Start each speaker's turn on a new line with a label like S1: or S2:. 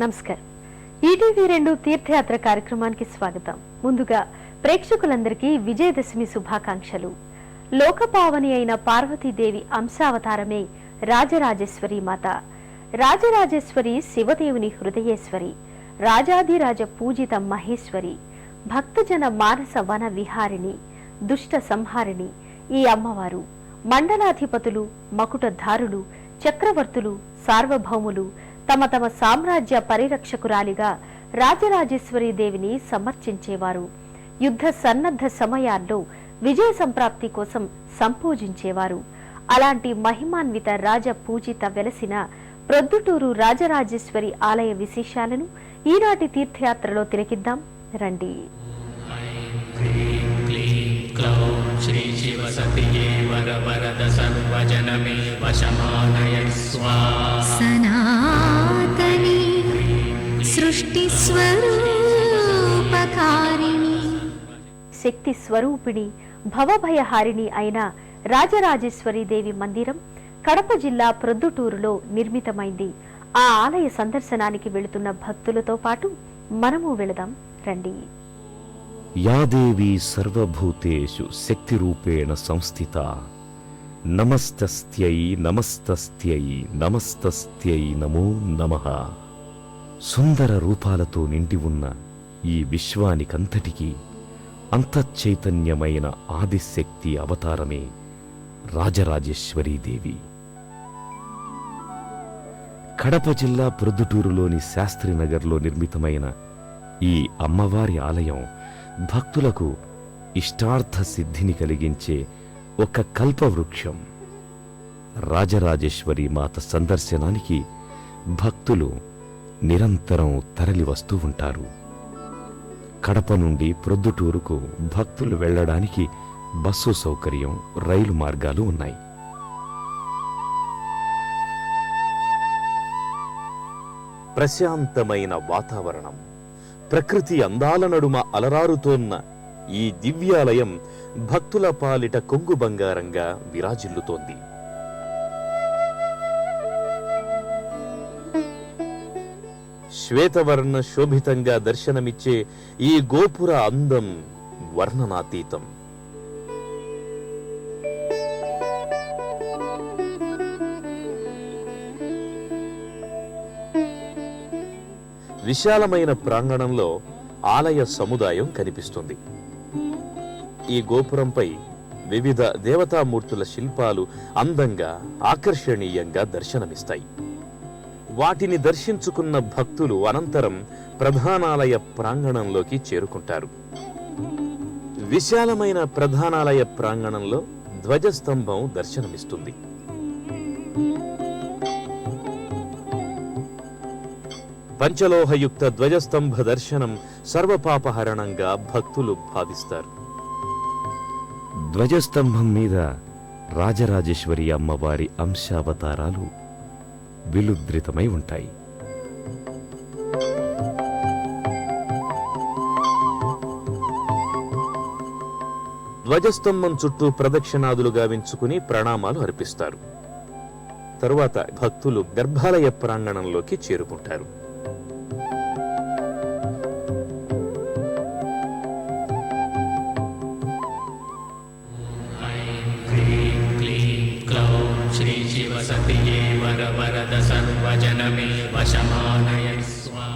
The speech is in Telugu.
S1: నమస్కారం. ఈటీవీ రెండు తీర్థయాత్ర కార్యక్రమానికి స్వాగతం. ముందుగా ప్రేక్షకులందరికీ విజయదశమి శుభాకాంక్షలు. లోకపావని అయిన పార్వతీదేవి అంశావతారమే రాజరాజేశ్వరి మాత. రాజరాజేశ్వరి శివదేవుని హృదయేశ్వరి. రాజాధిరాజ పూజిత మహేశ్వరి. భక్తజన మానస వన విహారిణి దుష్ట సంహారిణి ఈ అమ్మవారు. మండలాధిపతులు మకుటధారులు చక్రవర్తులు సార్వభౌములు తమ తమ సామ్రాజ్య పరిరక్షకురాలిగా రాజరాజేశ్వరి దేవిని సమర్చించేవారు. యుద్ధ సన్నద్ధ సమయాల్లో విజయ సంప్రాప్తి కోసం సంపూజించేవారు. అలాంటి మహిమాన్విత రాజ పూజిత వెలసిన ప్రొద్దుటూరు రాజరాజేశ్వరి ఆలయ విశేషాలను ఈనాటి తీర్థయాత్రలో తిరిగిద్దాం రండి.
S2: శ్రీ శివ సతియే వర వరద సర్వజనమే వశమానయ
S3: స్వా సనా
S1: శక్తి స్వరూపిణి భవభయహారిణి అయిన రాజరాజేశ్వరి దేవి మందిరం కడప జిల్లా ప్రొద్దుటూరులో నిర్మితమైంది. ఆ ఆలయ సందర్శనానికి వెళుతున్న భక్తులతో పాటు మనము వెళదాం. రండి.
S4: యా దేవీ సర్వభూతేషు శక్తిరూపేణ సంస్థిత. నమస్తస్త్యై నమస్తస్త్యై నమస్తస్త్యై నమో నమః. సుందర రూపాలతో నిండి ఉన్న ఈ విశ్వానికంతటికీ అంతఃచైతన్యమైన ఆదిశక్తి అవతారమే రాజరాజేశ్వరీదేవి. కడప జిల్లా ప్రొద్దుటూరులోని శాస్త్రినగర్లో నిర్మితమైన ఈ అమ్మవారి ఆలయం భక్తులకు ఇష్టార్థ సిద్ధిని కలిగించే ఒక కల్పవృక్షం. రాజరాజేశ్వరి మాత సందర్శనానికి భక్తులు నిరంతరం తరలి వస్తూ ఉంటారు. కడప నుండి ప్రొద్దుటూరుకు భక్తులు వెళ్ళడానికి బస్సు సౌకర్యం రైలు మార్గాలు ఉన్నాయి. ప్రశాంతమైన వాతావరణం ప్రకృతి అందాల నడుమ అలరారుతోన్న ఈ దివ్యాలయం భక్తుల పాలిట కొంగు బంగారంగా విరాజిల్లుతోంది. శ్వేతవర్ణ శోభితంగా దర్శనమిచ్చే ఈ గోపుర అందం వర్ణనాతీతం. విశాలమైన ప్రాంగణంలో ఆలయ సముదాయం కనిపిస్తుంది. ఈ గోపురంపై వివిధ దేవతామూర్తుల శిల్పాలు అందంగా ఆకర్షణీయంగా దర్శనమిస్తాయి. వాటిని దర్శించుకున్న భక్తులు అనంతరం ప్రధానాలయ ప్రాంగణంలోకి చేరుకుంటారు. విశాలమైన ప్రధానాలయ ప్రాంగణంలో ధ్వజస్తంభం దర్శనమిస్తుంది. పంచలోహయుక్త ధ్వజస్తంభ దర్శనం సర్వపాపహరణంగా భక్తులు భావిస్తారు. ధ్వజస్తంభం మీద రాజరాజేశ్వరి అమ్మవారి అంశావతారాలు విలుద్రితమై ఉంటాయి. ధ్వజస్తంభం చుట్టూ ప్రదక్షిణాదులు గావించుకుని ప్రణామాలు అర్పిస్తారు. తరువాత భక్తులు గర్భాలయ ప్రాంగణంలోకి చేరుకుంటారు.
S2: वसति ये वरवरद सर्वजनमे वशमानय।